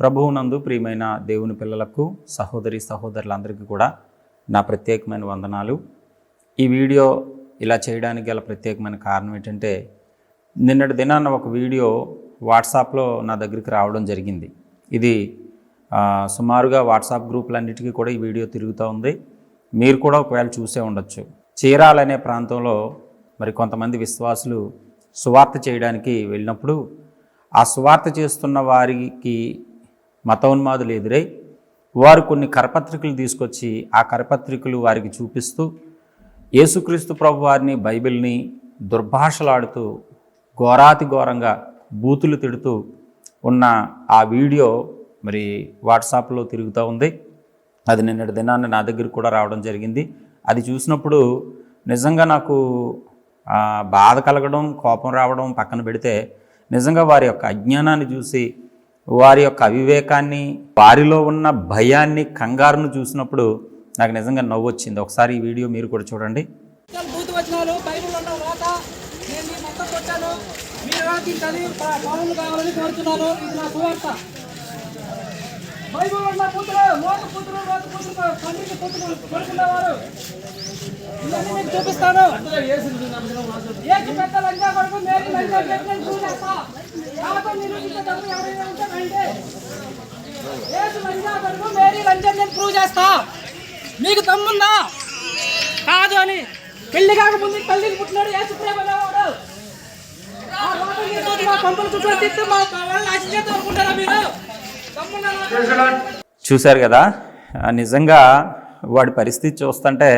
ప్రభువునందు ప్రియమైన దేవుని పిల్లలకు సహోదరి సహోదరులందరికీ కూడా నా ప్రత్యేకమైన వందనాలు. ఈ వీడియో ఇలా చేయడానికి గల ప్రత్యేకమైన కారణం ఏంటంటే నిన్నటి దినాన్న ఒక వీడియో వాట్సాప్లో నా దగ్గరికి రావడం జరిగింది. ఇది సుమారుగా వాట్సాప్ గ్రూపులన్నిటికీ కూడా ఈ వీడియో తిరుగుతూ ఉంది. మీరు కూడా ఒకవేళ చూసే ఉండొచ్చు. చీరాలనే ప్రాంతంలో మరి కొంతమంది విశ్వాసులు సువార్త చేయడానికి వెళ్ళినప్పుడు ఆ సువార్త చేస్తున్న వారికి మతోన్మాదులు ఎదురై వారు కొన్ని కరపత్రికలు తీసుకొచ్చి ఆ కరపత్రికలు వారికి చూపిస్తూ యేసుక్రీస్తు ప్రభు వారిని బైబిల్ని దుర్భాషలాడుతూ ఘోరాతి ఘోరంగా బూతులు తిడుతూ ఉన్న ఆ వీడియో మరి వాట్సాప్లో తిరుగుతూ ఉంది. అది నిన్నటి దినాన్న నా దగ్గరికి కూడా రావడం జరిగింది. అది చూసినప్పుడు నిజంగా నాకు బాధ కలగడం కోపం రావడం పక్కన పెడితే నిజంగా వారి యొక్క అజ్ఞానాన్ని చూసి వారి యొక్క అవివేకాన్ని వారిలో ఉన్న భయాన్ని కంగారును చూసినప్పుడు నాకు నిజంగా నవ్వు వచ్చింది. ఒకసారి ఈ వీడియో మీరు కూడా చూడండి. మీరు కావాలని కోరుతున్నాను. ఇది నా సువార్త. బైబిల్ ఉన్న కూతురు లోతు కూతురు లోతు కూతురు తండ్రికి కూతురు కొడుకున్నవారు ఇవన్నీ మీకు చూపిస్తాను. ఏసు పెద్ద కొడుకు మేరీ పెట్టిన నిరూపించే తప్పు ఎవరైనా ఉంటే రండి. ఏసు కొడుకు మేరీ నేను ప్రూవ్ చేస్తా. మీకు తమ్ముందా? కాదు అని పెళ్ళి కాకముందు తల్లిని పుట్టినాడు ఏసు ప్రేమ లేవాడు పంపులు చుట్టూ తిప్పి మా మా వాళ్ళని ఆశించేద్దాం అనుకుంటారా మీరు? చూశారు కదా? నిజంగా వాడి పరిస్థితి చూస్తుంటే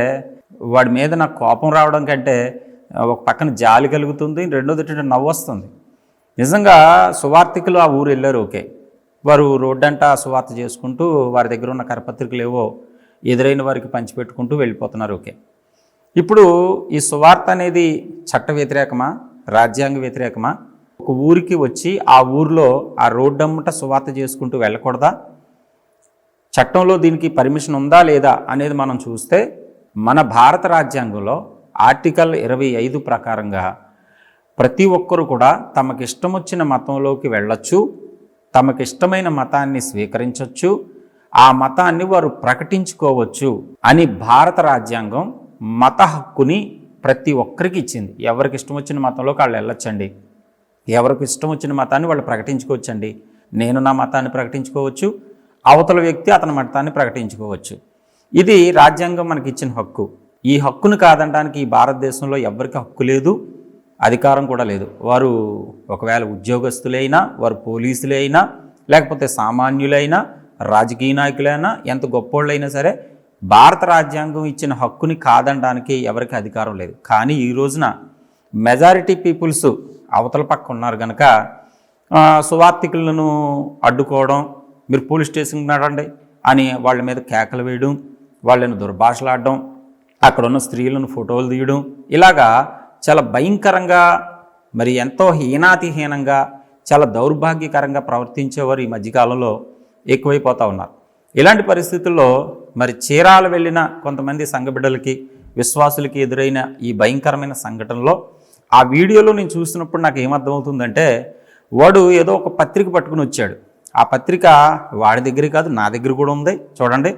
వాడి మీద నాకు కోపం రావడం కంటే ఒక పక్కన జాలి కలుగుతుంది రెండోది ఏంటంటే నవ్వు వస్తుంది. నిజంగా సువార్థికులు ఆ ఊరు వెళ్ళారు ఓకే. వారు రోడ్డంట సువార్త చేసుకుంటూ వారి దగ్గర ఉన్న కరపత్రికలు ఏవో ఎదురైన వారికి పంచిపెట్టుకుంటూ వెళ్ళిపోతున్నారు ఓకే. ఇప్పుడు ఈ సువార్త అనేది చట్ట వ్యతిరేకమా రాజ్యాంగ వ్యతిరేకమా? ఒక ఊరికి వచ్చి ఆ ఊరిలో ఆ రోడ్డమ్మట సువార్త చేసుకుంటూ వెళ్ళకూడదా? చట్టంలో దీనికి పర్మిషన్ ఉందా లేదా అనేది మనం చూస్తే మన భారత రాజ్యాంగంలో ఆర్టికల్ ఇరవై ఐదు ప్రకారంగా ప్రతి ఒక్కరు కూడా తమకిష్టం వచ్చిన మతంలోకి వెళ్ళొచ్చు తమకిష్టమైన మతాన్ని స్వీకరించవచ్చు ఆ మతాన్ని వారు ప్రకటించుకోవచ్చు అని భారత రాజ్యాంగం మత హక్కుని ప్రతి ఒక్కరికి ఇచ్చింది. ఎవరికి ఇష్టం వచ్చిన మతంలోకి వాళ్ళు వెళ్ళొచ్చండి. ఎవరికి ఇష్టం వచ్చిన మతాన్ని వాళ్ళు ప్రకటించుకోవచ్చండి. నేను నా మతాన్ని ప్రకటించుకోవచ్చు అవతల వ్యక్తి అతని మతాన్ని ప్రకటించుకోవచ్చు. ఇది రాజ్యాంగం మనకి ఇచ్చిన హక్కు. ఈ హక్కును కాదనడానికి ఈ భారతదేశంలో ఎవరికి హక్కు లేదు అధికారం కూడా లేదు. వారు ఒకవేళ ఉద్యోగస్తులైనా వారు పోలీసులే అయినా లేకపోతే సామాన్యులైనా రాజకీయ నాయకులైనా ఎంత గొప్పోళ్ళైనా సరే భారత రాజ్యాంగం ఇచ్చిన హక్కుని కాదనడానికి ఎవరికి అధికారం లేదు. కానీ ఈ రోజున మెజారిటీ పీపుల్స్ అవతల పక్క ఉన్నారు కనుక సువార్థికులను అడ్డుకోవడం మీరు పోలీస్ స్టేషన్కి నడండి అని వాళ్ళ మీద కేకలు వేయడం వాళ్ళని దుర్భాషలాడడం అక్కడ ఉన్న స్త్రీలను ఫోటోలు తీయడం ఇలాగా చాలా భయంకరంగా మరి ఎంతో హీనాతిహీనంగా చాలా దౌర్భాగ్యకరంగా ప్రవర్తించేవారు ఈ మధ్యకాలంలో ఎక్కువైపోతూ ఉన్నారు. ఇలాంటి పరిస్థితుల్లో మరి చీరాలు వెళ్ళిన కొంతమంది సంఘబిడ్డలకి విశ్వాసులకి ఎదురైన ఈ భయంకరమైన సంఘటనలో ఆ వీడియోలో నేను చూసినప్పుడు నాకు ఏమర్థమవుతుందంటే వాడు ఏదో ఒక పత్రిక పట్టుకుని వచ్చాడు. ఆ పత్రిక వాడి దగ్గర కాదు నా దగ్గర కూడా ఉంది. చూడండి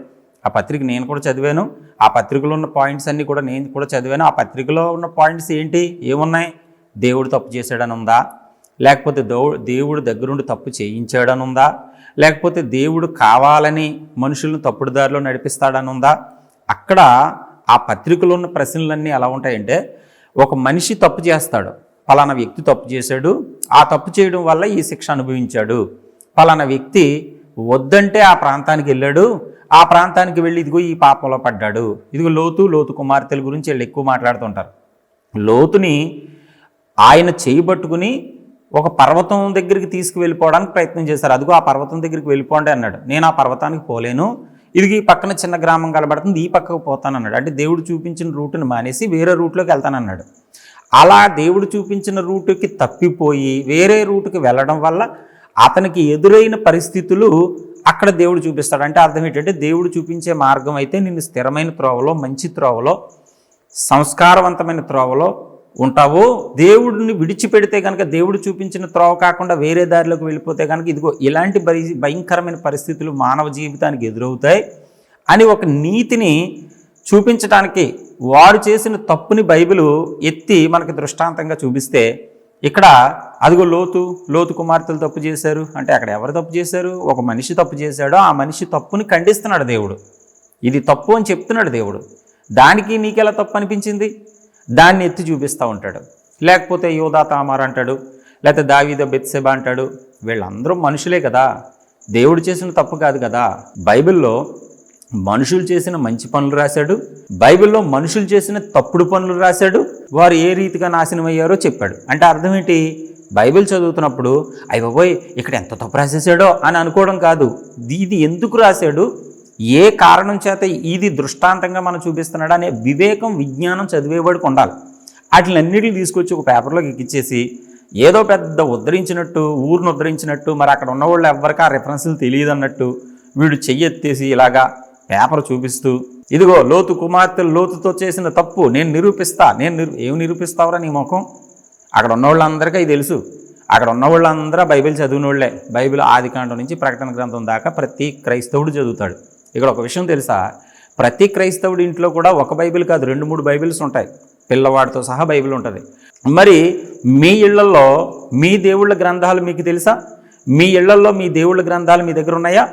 ఆ పత్రిక నేను కూడా చదివాను. ఆ పత్రికలో ఉన్న పాయింట్స్ అన్నీ కూడా నేను కూడా చదివాను. ఆ పత్రికలో ఉన్న పాయింట్స్ ఏంటి? ఏమున్నాయి? దేవుడు తప్పు చేశాడని ఉందా లేకపోతే దో దేవుడు దగ్గరుండి తప్పు చేయించాడని ఉందా లేకపోతే దేవుడు కావాలని మనుషులను తప్పుడు దారిలో నడిపిస్తాడని ఉందా అక్కడ ఆ పత్రికలో ఉన్న ప్రశ్నలన్నీ ఎలా ఉంటాయంటే ఒక మనిషి తప్పు చేస్తాడు. పలానా వ్యక్తి తప్పు చేశాడు. ఆ తప్పు చేయడం వల్ల ఈ శిక్ష అనుభవించాడు. పలానా వ్యక్తి వద్దంటే ఆ ప్రాంతానికి వెళ్ళాడు. ఆ ప్రాంతానికి వెళ్ళి ఇదిగో ఈ పాపంలో పడ్డాడు. ఇదిగో లోతు లోతు కుమార్తెల గురించి వీళ్ళు ఎక్కువ మాట్లాడుతుంటారు లోతుని ఆయన చేయబట్టుకుని ఒక పర్వతం దగ్గరికి తీసుకువెళ్ళిపోవడానికి ప్రయత్నం చేశారు. అదిగో ఆ పర్వతం దగ్గరికి వెళ్ళిపోండి అన్నాడు. నేను ఆ పర్వతానికి పోలేను. ఇది పక్కన చిన్న గ్రామం కలబడుతుంది ఈ పక్కకు పోతానన్నాడు. అంటే దేవుడు చూపించిన రూటుని మానేసి వేరే రూట్లోకి వెళ్తానన్నాడు. అలా దేవుడు చూపించిన రూటుకి తప్పిపోయి వేరే రూటుకి వెళ్ళడం వల్ల అతనికి ఎదురైన పరిస్థితులు అక్కడ దేవుడు చూపిస్తాడు. అంటే అర్థం ఏంటంటే దేవుడు చూపించే మార్గం అయితే నిన్ను స్థిరమైన త్రోవలో మంచి త్రోవలో సంస్కారవంతమైన త్రోవలో ఉంటావో దేవుడిని విడిచిపెడితే కనుక దేవుడు చూపించిన త్రోవ కాకుండా వేరే దారిలోకి వెళ్ళిపోతే కనుక ఇదిగో ఇలాంటి భయ భయంకరమైన పరిస్థితులు మానవ జీవితానికి ఎదురవుతాయి అని ఒక నీతిని చూపించడానికి వారు చేసిన తప్పుని బైబిల్ ఎత్తి మనకి దృష్టాంతంగా చూపిస్తే ఇక్కడ అదిగో లోతు లోతు కుమార్తెలు తప్పు చేశారు. అంటే అక్కడ ఎవరు తప్పు చేశారు? ఒక మనిషి తప్పు చేశాడో. ఆ మనిషి తప్పుని ఖండిస్తున్నాడు దేవుడు. ఇది తప్పు అని చెప్తున్నాడు దేవుడు. దానికి నీకెలా తప్పు అనిపించింది? దాన్ని ఎత్తి చూపిస్తూ ఉంటాడు. లేకపోతే యోధా తామార్ అంటాడు లేకపోతే దావీద బెత్సెబ అంటాడు. వీళ్ళందరూ మనుషులే కదా. దేవుడు చేసిన తప్పు కాదు కదా. బైబిల్లో మనుషులు చేసిన మంచి పనులు రాశాడు. బైబిల్లో మనుషులు చేసిన తప్పుడు పనులు రాశాడు. వారు ఏ రీతిగా నాశనం అయ్యారో చెప్పాడు. అంటే అర్థం ఏంటి? బైబిల్ చదువుతున్నప్పుడు అయ్యబోయ్ ఇక్కడ ఎంత తప్పు రాసేసాడో అని అనుకోవడం కాదు. ఇది ఎందుకు రాశాడు? ఏ కారణం చేత ఇది దృష్టాంతంగా మనం చూపిస్తున్నాడు అనే వివేకం విజ్ఞానం చదివేవాడికి ఉండాలి. వాటినన్నిటిని తీసుకొచ్చి ఒక పేపర్లోకి ఎక్కిచ్చేసి ఏదో పెద్ద ఉద్ధరించినట్టు ఊరిని ఉద్ధరించినట్టు మరి అక్కడ ఉన్న వాళ్ళు ఎవరికి ఆ రెఫరెన్స్లు తెలియదు అన్నట్టు వీడు చెయ్యెత్తేసి ఇలాగా పేపర్ చూపిస్తూ ఇదిగో లోతు కుమార్తెలు లోతుతో చేసిన తప్పు నేను నిరూపిస్తా నేను నిరు ఏమి నిరూపిస్తావురా నీ ముఖం? అక్కడ ఉన్న వాళ్ళందరికీ ఇది తెలుసు. అక్కడ ఉన్న వాళ్ళందరూ బైబిల్ చదివిన వాళ్ళే బైబిల్ ఆదికాండం నుంచి ప్రకటన గ్రంథం దాకా ప్రతి క్రైస్తవుడు చదువుతాడు. ఇక్కడ ఒక విషయం తెలుసా? ప్రతి క్రైస్తవుడి ఇంట్లో కూడా ఒక బైబిల్ కాదు రెండు మూడు బైబిల్స్ ఉంటాయి. పిల్లవాడితో సహా బైబిల్ ఉంటుంది. మరి మీ ఇళ్ళలో మీ దేవుళ్ళ గ్రంథాలు మీకు తెలుసా? మీ ఇళ్ళలో మీ దేవుళ్ళ గ్రంథాలు మీ దగ్గర ఉన్నాయా?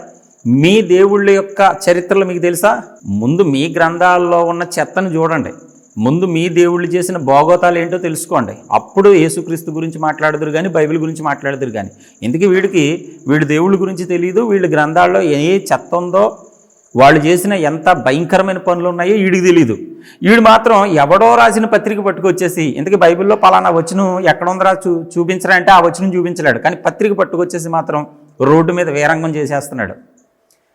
మీ దేవుళ్ళ యొక్క చరిత్రలు మీకు తెలుసా? ముందు మీ గ్రంథాల్లో ఉన్న చెత్తను చూడండి. ముందు మీ దేవుళ్ళు చేసిన భోగోతాలు ఏంటో తెలుసుకోండి. అప్పుడు యేసుక్రీస్తు గురించి మాట్లాడదురు కానీ బైబిల్ గురించి మాట్లాడదురు కానీ ఎందుకు వీడికి? వీడి దేవుళ్ళ గురించి తెలియదు వీళ్ళ గ్రంథాల్లో ఏ చెత్త ఉందో వాళ్ళు చేసిన ఎంత భయంకరమైన పనులు ఉన్నాయో వీడికి తెలియదు వీడు మాత్రం ఎవడో రాసిన పత్రిక పట్టుకొచ్చేసి ఇంతకీ బైబిల్లో పలానా వచనం ఎక్కడుందరా? చూ చూపించరా? అంటే ఆ వచనం చూపించలేడు. కానీ పత్రిక పట్టుకొచ్చేసి మాత్రం రోడ్డు మీద వీరంగం చేసేస్తున్నాడు.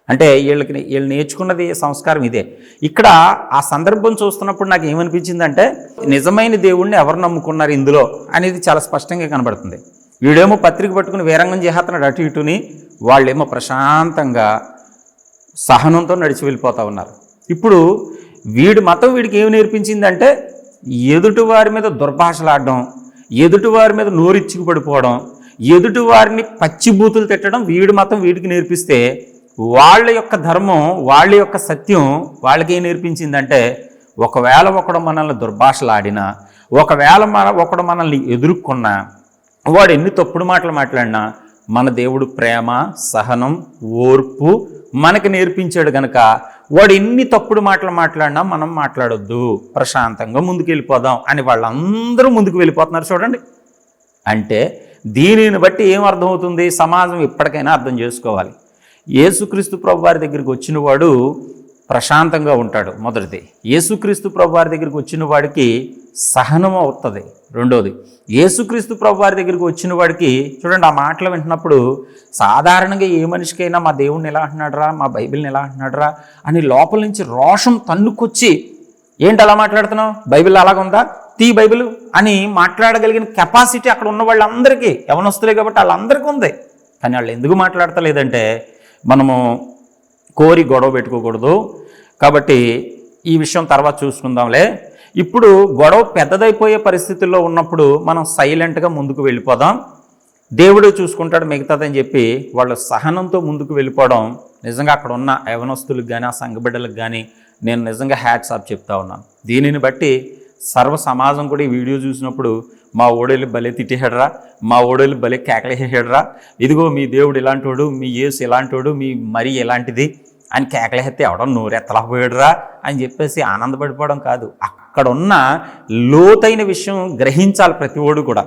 అంటే వీళ్ళకి వీళ్ళు నేర్చుకున్నది సంస్కారం ఇదే. ఇక్కడ ఆ సందర్భం చూస్తున్నప్పుడు నాకు ఏమనిపించిందంటే నిజమైన దేవుణ్ణి ఎవరు నమ్ముకున్నారు ఇందులో? అనేది చాలా స్పష్టంగా కనబడుతుంది. వీడేమో పత్రిక పట్టుకుని వీరంగం చేస్తున్నాడు అటు ఇటుని వాళ్ళేమో ప్రశాంతంగా సహనంతో నడిచి వెళ్ళిపోతూ ఉన్నారు. ఇప్పుడు వీడి మతం వీడికి ఏమి నేర్పించిందంటే ఎదుటి వారి మీద దుర్భాషలాడడం ఎదుటి వారి మీద నోరిచ్చుకు పడిపోవడం ఎదుటి వారిని పచ్చిబూతులు తిట్టడం వీడి మతం వీడికి నేర్పిస్తే వాళ్ళ యొక్క ధర్మం వాళ్ళ యొక్క సత్యం వాళ్ళకి ఏం నేర్పించిందంటే ఒకవేళ ఒకడు మనల్ని దుర్భాషలాడినా ఒకవేళ మన ఒకడు మనల్ని ఎదుర్కొన్నా వాడు ఎన్ని తప్పుడు మాటలు మాట్లాడినా మన దేవుడు ప్రేమ సహనం ఓర్పు మనకి నేర్పించాడు గనక వాడు ఎన్ని తప్పుడు మాటలు మాట్లాడినా మనం మాట్లాడొద్దు. ప్రశాంతంగా ముందుకు వెళ్ళిపోదాం అని వాళ్ళందరూ ముందుకు వెళ్ళిపోతున్నారు చూడండి. అంటే దీనిని బట్టి ఏం అర్థమవుతుంది? సమాజం ఇప్పటికైనా అర్థం చేసుకోవాలి. యేసుక్రీస్తు ప్రభు వారి దగ్గరికి వచ్చిన వాడు ప్రశాంతంగా ఉంటాడు మొదటిది. యేసుక్రీస్తు ప్రభువారి దగ్గరికి వచ్చిన వాడికి సహనం అవుతుంది. రెండోది యేసుక్రీస్తు ప్రభువారి దగ్గరికి వచ్చిన వాడికి చూడండి ఆ మాటలు వింటున్నప్పుడు సాధారణంగా ఏ మనిషికైనా మా దేవుణ్ణి ఎలా అంటున్నాడరా మా బైబిల్ని ఎలా అంటున్నాడరా అని లోపల నుంచి రోషం తన్నుకొచ్చి ఏంటి అలా మాట్లాడుతున్నావు? బైబిల్ అలాగుందా తీ బైబిల్ అని మాట్లాడగలిగిన కెపాసిటీ అక్కడ ఉన్న వాళ్ళందరికీ యవనస్తులే కాబట్టి వాళ్ళందరికీ ఉంది. కానీ వాళ్ళు ఎందుకు మాట్లాడతలేదంటే మనము కోరి గొడవ పెట్టుకోకూడదు. కాబట్టి ఈ విషయం తర్వాత చూసుకుందాంలే. ఇప్పుడు గొడవ పెద్దదైపోయే పరిస్థితుల్లో ఉన్నప్పుడు మనం సైలెంట్గా ముందుకు వెళ్ళిపోదాం. దేవుడు చూసుకుంటాడు మిగతాదని చెప్పి వాళ్ళు సహనంతో ముందుకు వెళ్ళిపోవడం నిజంగా అక్కడ ఉన్న యవనస్తులకు కానీ ఆ సంఘబిడ్డలకు కానీ నేను నిజంగా హ్యాట్స్ ఆఫ్ చెప్తా ఉన్నాను. దీనిని బట్టి సర్వ సమాజం కూడా ఈ వీడియో చూసినప్పుడు మా ఓడోళ్ళు భలే తిట్టేసాడరా మా ఓడోళ్ళు భలే కేకలేసాడరా ఇదిగో మీ దేవుడు ఇలాంటోడు మీ యేసు ఇలాంటోడు మీ మరి ఎలాంటిది అని కేకలేస్తే ఎవడో నోరెత్తలేకపోయాడురా అని చెప్పేసి ఆనందపడిపోవడం కాదు. అక్కడున్న లోతైన విషయం గ్రహించాలి ప్రతి ఓడు కూడా.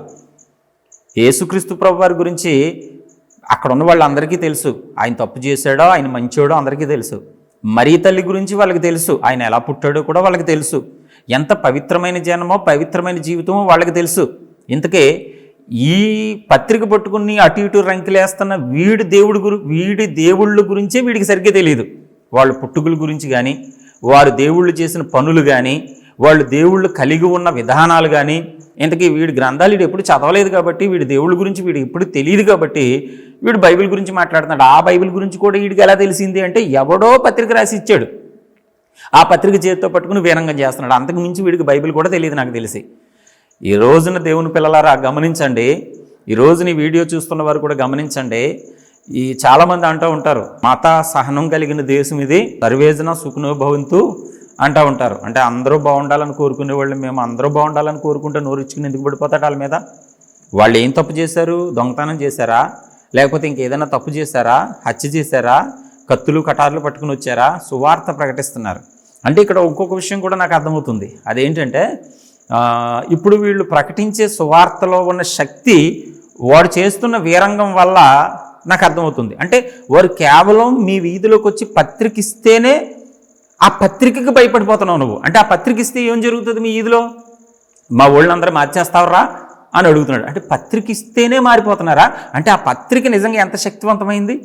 యేసుక్రీస్తు ప్రభు వారి గురించి అక్కడ ఉన్న వాళ్ళందరికీ తెలుసు. ఆయన తప్పు చేశాడో ఆయన మంచోడో అందరికీ తెలుసు. మరీ తల్లి గురించి వాళ్ళకి తెలుసు. ఆయన ఎలా పుట్టాడో కూడా వాళ్ళకి తెలుసు. ఎంత పవిత్రమైన జన్మో పవిత్రమైన జీవితమో వాళ్ళకి తెలుసు. ఇంతకే ఈ పత్రిక పట్టుకుని అటు ఇటు రంకిలేస్తున్న వీడి దేవుడి గురి వీడి దేవుళ్ళ గురించే వీడికి సరిగ్గా తెలియదు వాళ్ళ పుట్టుకల గురించి కానీ వారు దేవుళ్ళు చేసిన పనులు కానీ వాళ్ళు దేవుళ్ళు కలిగి ఉన్న విధానాలు కానీ ఇంతకీ వీడి గ్రంథాలు వీడు ఎప్పుడు చదవలేదు కాబట్టి వీడి దేవుళ్ళ గురించి వీడు ఎప్పుడు తెలియదు కాబట్టి వీడు బైబిల్ గురించి మాట్లాడుతున్నాడు. ఆ బైబిల్ గురించి కూడా వీడికి ఎలా తెలిసింది అంటే ఎవడో పత్రిక రాసి ఇచ్చాడు. ఆ పత్రిక చేతితో పట్టుకుని వీరంగం చేస్తున్నాడు. అంతకు మించి వీడికి బైబిల్ కూడా తెలియదు నాకు తెలిసి. ఈ రోజున దేవుని పిల్లలారా గమనించండి. ఈ రోజుని వీడియో చూస్తున్న వారు కూడా గమనించండి. ఈ చాలామంది అంటూ ఉంటారు మాతా సహనం కలిగిన దేశం ఇది సర్వేజన సుఖనోభవంతు అంటూ ఉంటారు. అంటే అందరూ బాగుండాలని కోరుకునే వాళ్ళు మేము అందరూ బాగుండాలని కోరుకుంటే నోరుచ్చుకుని ఎందుకు పడిపోతాడు వాళ్ళ మీద? వాళ్ళు ఏం తప్పు చేశారు? దొంగతనం చేశారా? లేకపోతే ఇంకేదైనా తప్పు చేశారా? హత్య చేశారా? కత్తులు కటార్లు పట్టుకుని వచ్చారా? సువార్త ప్రకటిస్తున్నారు. అంటే ఇక్కడ ఇంకొక విషయం కూడా నాకు అర్థమవుతుంది. అదేంటంటే ఇప్పుడు వీళ్ళు ప్రకటించే సువార్తలో ఉన్న శక్తి వాడు చేస్తున్న వీరంగం వల్ల నాకు అర్థమవుతుంది. అంటే వారు కేవలం మీ వీధిలోకి వచ్చి పత్రిక ఇస్తేనే ఆ పత్రికకి భయపడిపోతున్నావు నువ్వు. అంటే ఆ పత్రిక ఇస్తే ఏం జరుగుతుంది మీ వీధిలో? మా ఊళ్ళందరూ మార్చేస్తావరా అని అడుగుతున్నాడు. అంటే పత్రిక ఇస్తేనే మారిపోతున్నారా? అంటే ఆ పత్రిక నిజంగా ఎంత శక్తివంతమైంది?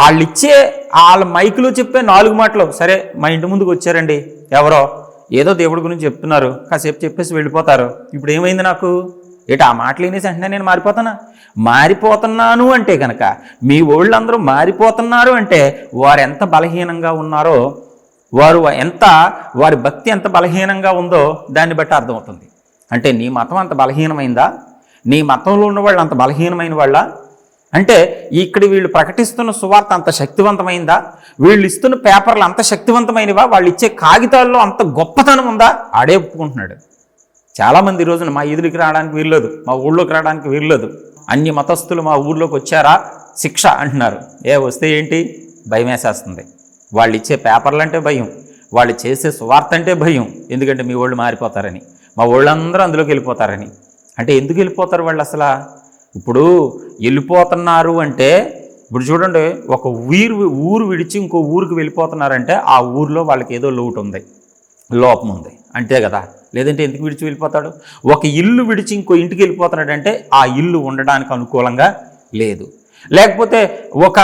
వాళ్ళు ఇచ్చే వాళ్ళ మైకులో చెప్పే నాలుగు మాటలు. సరే మా ఇంటి ముందుకు వచ్చారండి. ఎవరో? ఏదో దేవుడి గురించి చెప్తున్నారు. కాసేపు చెప్పేసి వెళ్ళిపోతారు. ఇప్పుడు ఏమైంది నాకు? ఎటు ఆ మాటలు వినేసి వెంటనే నేను మారిపోతానా? మారిపోతున్నాను అంటే కనుక మీ వాళ్ళందరూ మారిపోతున్నారు అంటే వారు ఎంత బలహీనంగా ఉన్నారో వారు ఎంత వారి భక్తి ఎంత బలహీనంగా ఉందో దాన్ని బట్టి అర్థమవుతుంది. అంటే నీ మతం అంత బలహీనమైందా? నీ మతంలో ఉన్న వాళ్ళు అంత బలహీనమైన వాళ్ళ? అంటే ఇక్కడ వీళ్ళు ప్రకటిస్తున్న సువార్త అంత శక్తివంతమైందా? వీళ్ళు ఇస్తున్న పేపర్లు అంత శక్తివంతమైనవా? వాళ్ళు ఇచ్చే కాగితాల్లో అంత గొప్పతనం ఉందా? ఆడే ఒప్పుకుంటున్నాడు. చాలామంది రోజున మా ఎదురికి రావడానికి వీల్లేదు మా ఊళ్ళోకి రావడానికి వీల్లేదు. అన్ని మతస్థులు మా ఊర్లోకి వచ్చారా? శిక్ష అంటున్నారు. ఏ వస్తే ఏంటి? భయం వేసేస్తుంది. వాళ్ళు ఇచ్చే పేపర్లు అంటే భయం వాళ్ళు చేసే సువార్త అంటే భయం. ఎందుకంటే మీ వాళ్ళు మారిపోతారని మా వాళ్ళందరూ అందులోకి వెళ్ళిపోతారని. అంటే ఎందుకు వెళ్ళిపోతారు వాళ్ళు అసలు? ఇప్పుడు వెళ్ళిపోతున్నారు అంటే ఇప్పుడు చూడండి ఒక ఊరు ఊరు విడిచి ఇంకో ఊరికి వెళ్ళిపోతున్నారంటే ఆ ఊరిలో వాళ్ళకి ఏదో లోటు ఉంది లోపం ఉంది. అంతే కదా? లేదంటే ఎందుకు విడిచి వెళ్ళిపోతాడు? ఒక ఇల్లు విడిచి ఇంకో ఇంటికి వెళ్ళిపోతున్నాడంటే ఆ ఇల్లు ఉండడానికి అనుకూలంగా లేదు. లేకపోతే ఒక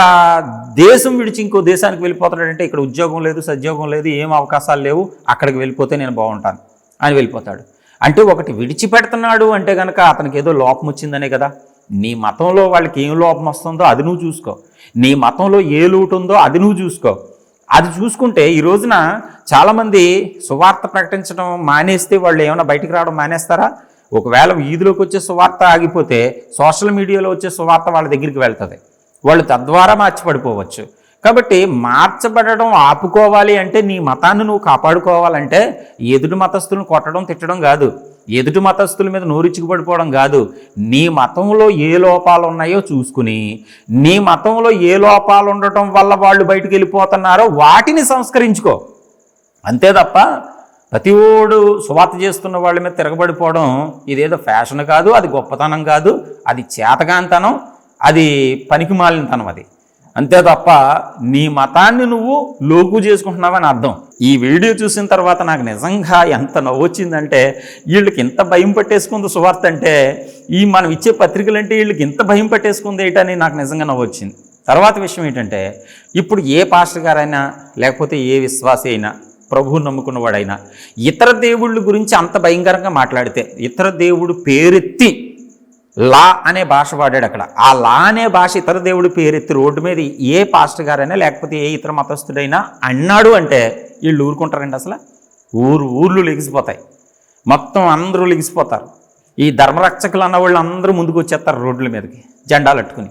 దేశం విడిచి ఇంకో దేశానికి వెళ్ళిపోతున్నాడంటే ఇక్కడ ఉద్యోగం లేదు సద్యోగం లేదు ఏం అవకాశాలు లేవు అక్కడికి వెళ్ళిపోతే నేను బాగుంటాను అని వెళ్ళిపోతాడు. అంటే ఒకటి విడిచిపెడుతున్నాడు అంటే కనుక అతనికి ఏదో లోపం వచ్చిందనే కదా? నీ మతంలో వాళ్ళకి ఏం లోపం వస్తుందో అది నువ్వు చూసుకో. నీ మతంలో ఏ లోటు ఉందో అది నువ్వు చూసుకో. అది చూసుకుంటే ఈ రోజున చాలామంది సువార్త ప్రకటించడం మానేస్తే వాళ్ళు ఏమైనా బయటికి రావడం మానేస్తారా? ఒకవేళ వీధిలోకి వచ్చే సువార్త ఆగిపోతే సోషల్ మీడియాలో వచ్చే సువార్త వాళ్ళ దగ్గరికి వెళ్తుంది. వాళ్ళు తద్వారా మార్చిపడిపోవచ్చు. కాబట్టి మార్చబడడం ఆపుకోవాలి అంటే నీ మతాన్ని నువ్వు కాపాడుకోవాలంటే ఎదుటి మతస్థులను కొట్టడం తిట్టడం కాదు. ఎదుటి మతస్థుల మీద నోరిచ్చుకుపడిపోవడం కాదు. నీ మతంలో ఏ లోపాలు ఉన్నాయో చూసుకుని నీ మతంలో ఏ లోపాలు ఉండటం వల్ల వాళ్ళు బయటికి వెళ్ళిపోతున్నారో వాటిని సంస్కరించుకో. అంతే తప్ప ప్రతి ఓడు సువార్త చేస్తున్న వాళ్ళ మీద తిరగబడిపోవడం ఇదేదో ఫ్యాషన్ కాదు అది గొప్పతనం కాదు అది చేతగాంతనం అది పనికిమాలినతనం అది. అంతే తప్ప నీ మతాన్ని నువ్వు లోకు చేసుకుంటున్నావని అర్థం. ఈ వీడియో చూసిన తర్వాత నాకు నిజంగా ఎంత నవ్వు వచ్చిందంటే వీళ్ళకి ఇంత భయం పట్టేసుకుంది సువార్త అంటే ఈ మనం ఇచ్చే పత్రికలు అంటే వీళ్ళకి ఇంత భయం పట్టేసుకుంది ఏంటని నాకు నిజంగా నవ్వొచ్చింది. తర్వాత విషయం ఏంటంటే ఇప్పుడు ఏ పాస్టర్ గారైనా లేకపోతే ఏ విశ్వాసి అయినా ప్రభువు నమ్ముకున్నవాడైనా ఇతర దేవుళ్ళ గురించి అంత భయంకరంగా మాట్లాడితే ఇతర దేవుడు పేరెత్తి లా అనే భాష వాడాడు అక్కడ. ఆ లా అనే భాష ఇతర దేవుడి పేరెత్తి రోడ్డు మీద ఏ పాస్టర్ గారైనా లేకపోతే ఏ ఇతర మతస్థుడైనా అన్నాడు అంటే వీళ్ళు ఊరుకుంటారండి అసలు? ఊరు ఊర్లు లెగిసిపోతాయి. మొత్తం అందరూ లెగిసిపోతారు. ఈ ధర్మరక్షకులు అన్న వాళ్ళు అందరూ ముందుకు వచ్చేస్తారు రోడ్ల మీదకి జెండాలు అట్టుకుని.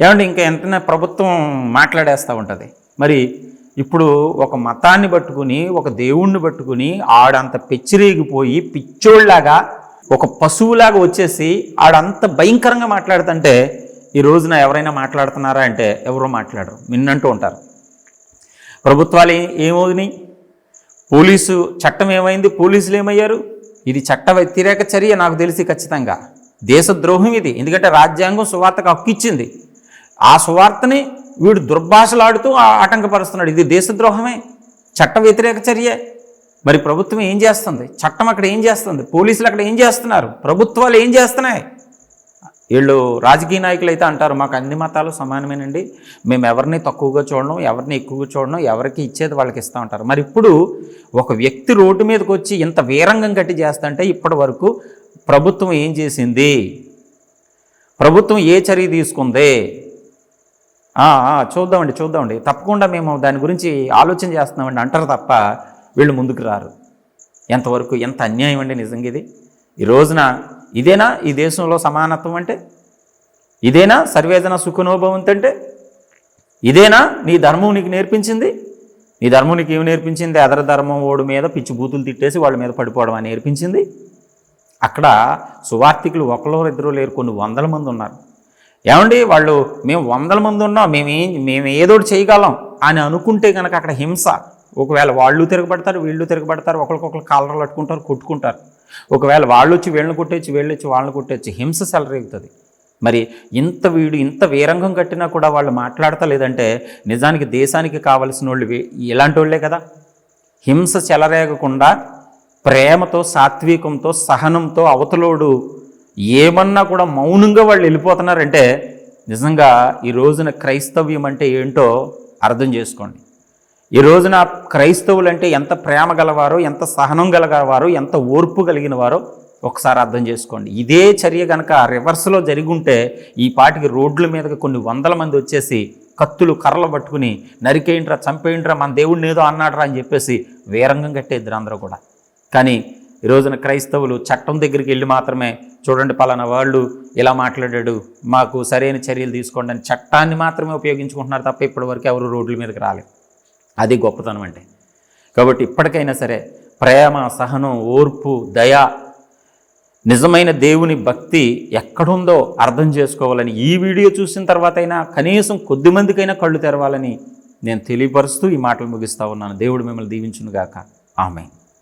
ఏమంటే ఇంకా వెంటనే ప్రభుత్వం మాట్లాడేస్తూ ఉంటుంది. మరి ఇప్పుడు ఒక మతాన్ని పట్టుకుని ఒక దేవుణ్ణి పట్టుకుని ఆడంత పెచ్చిరేగిపోయి పిచ్చోళ్ళలాగా ఒక పశువులాగా వచ్చేసి ఆడంత భయంకరంగా మాట్లాడుతుంటే ఈ రోజున ఎవరైనా మాట్లాడుతున్నారా అంటే ఎవరో మాట్లాడరు మిన్నంటూ ఉంటారు. ప్రభుత్వాలు ఏ- ఏమవుతున్నాయి పోలీసు చట్టం ఏమైంది? పోలీసులు ఏమయ్యారు? ఇది చట్ట వ్యతిరేక చర్య నాకు తెలిసి ఖచ్చితంగా. దేశద్రోహం ఇది. ఎందుకంటే రాజ్యాంగం సువార్తకు హక్కు ఇచ్చింది. ఆ సువార్తని వీడు దుర్భాషలాడుతూ ఆ- ఆటంకపరుస్తున్నాడు. ఇది దేశద్రోహమే చట్ట వ్యతిరేక చర్యే. మరి ప్రభుత్వం ఏం చేస్తుంది? చట్టం అక్కడ ఏం చేస్తుంది? పోలీసులు అక్కడ ఏం చేస్తున్నారు? ప్రభుత్వాలు ఏం చేస్తున్నాయి? వీళ్ళు రాజకీయ నాయకులు అయితే అంటారు మాకు అన్ని మతాలు సమానమేనండి. మేము ఎవరిని తక్కువగా చూడడం ఎవరిని ఎక్కువగా చూడడం ఎవరికి ఇచ్చేది వాళ్ళకి ఇస్తూ ఉంటారు. మరి ఇప్పుడు ఒక వ్యక్తి రోడ్డు మీదకి వచ్చి ఇంత వీరంగం కట్టి చేస్తుంటే ఇప్పటి వరకు ప్రభుత్వం ఏం చేసింది? ప్రభుత్వం ఏ చర్య తీసుకుంది? చూద్దామండి చూద్దామండి. తప్పకుండా మేము దాని గురించి ఆలోచన చేస్తున్నామండి. అంటారు తప్ప వీళ్ళు ముందుకు రారు. ఎంతవరకు ఎంత అన్యాయం అండి నిజంగా ఇది? ఈ రోజున ఇదేనా? ఈ దేశంలో సమానత్వం అంటే? ఇదేనా? సర్వేదన సుఖనోభవంతి అంటే? ఇదేనా? నీ ధర్మం నీకు నేర్పించింది? నీ ధర్మం నీకు ఏమి నేర్పించింది? అదర ధర్మం ఓడి మీద పిచ్చి బూతులు తిట్టేసి వాళ్ళ మీద పడిపోవడం అని నేర్పించింది? అక్కడ సువార్థికులు ఒకరు ఇద్దరు లేరు కొన్ని వందల మంది ఉన్నారు. ఏమండి? వాళ్ళు మేము వందల మంది ఉన్నాం మేమే మేము ఏదో చేయగలం అని అనుకుంటే కనుక అక్కడ హింస ఒకవేళ వాళ్ళు తిరగబడతారు వీళ్ళు తిరగబడతారు ఒకరికొకరు కాలర్లు పట్టుకుంటారు కొట్టుకుంటారు. ఒకవేళ వాళ్ళు వచ్చి వీళ్ళని కొట్టేసి వీళ్ళు వచ్చి వాళ్ళని కొట్టేసి హింస సెలరేగుతుంది. మరి ఇంత వీడు ఇంత వీరంగం కట్టినా కూడా వాళ్ళు మాట్లాడతలేదంటే నిజానికి దేశానికి కావలసిన వాళ్ళు ఇలాంటి వాళ్ళే కదా. హింస చెలరేగకుండా ప్రేమతో సాత్వికంతో సహనంతో అవతలోడు ఏమన్నా కూడా మౌనంగా వాళ్ళు వెళ్ళిపోతున్నారంటే నిజంగా ఈ రోజున క్రైస్తవ్యం అంటే ఏంటో అర్థం చేసుకోండి. ఈ రోజున క్రైస్తవులు అంటే ఎంత ప్రేమ గలవారో ఎంత సహనం గలవారో ఎంత ఓర్పు కలిగిన వారో ఒకసారి అర్థం చేసుకోండి. ఇదే చర్య కనుక రివర్స్లో జరిగి ఉంటే ఈ పాటికి రోడ్ల మీదకి కొన్ని వందల మంది వచ్చేసి కత్తులు కర్రలు పట్టుకుని నరికేయండిరా చంపేయండిరా మన దేవుడిని ఏదో అన్నాడరా అని చెప్పేసి వీరంగం కట్టేద్దరు అందరూ కూడా. కానీ ఈ రోజున క్రైస్తవులు చట్టం దగ్గరికి వెళ్ళి మాత్రమే చూడండి పలానా వాళ్ళు ఇలా మాట్లాడాడు మాకు సరైన చర్యలు తీసుకోండి అని చట్టాన్ని మాత్రమే ఉపయోగించుకుంటున్నారు తప్ప ఇప్పటివరకు ఎవరు రోడ్ల మీదకి రాలేదు. అది గొప్పతనం అంటే కాబట్టి ఇప్పటికైనా సరే ప్రేమ సహనం ఓర్పు దయ నిజమైన దేవుని భక్తి ఎక్కడుందో అర్థం చేసుకోవాలని ఈ వీడియో చూసిన తర్వాత అయినా కనీసం కొద్ది మందికైనా కళ్ళు తెరవాలని నేను తెలియపరుస్తూ ఈ మాటలు ముగిస్తా ఉన్నాను. దేవుడు మిమ్మల్ని దీవించునుగాక. ఆమె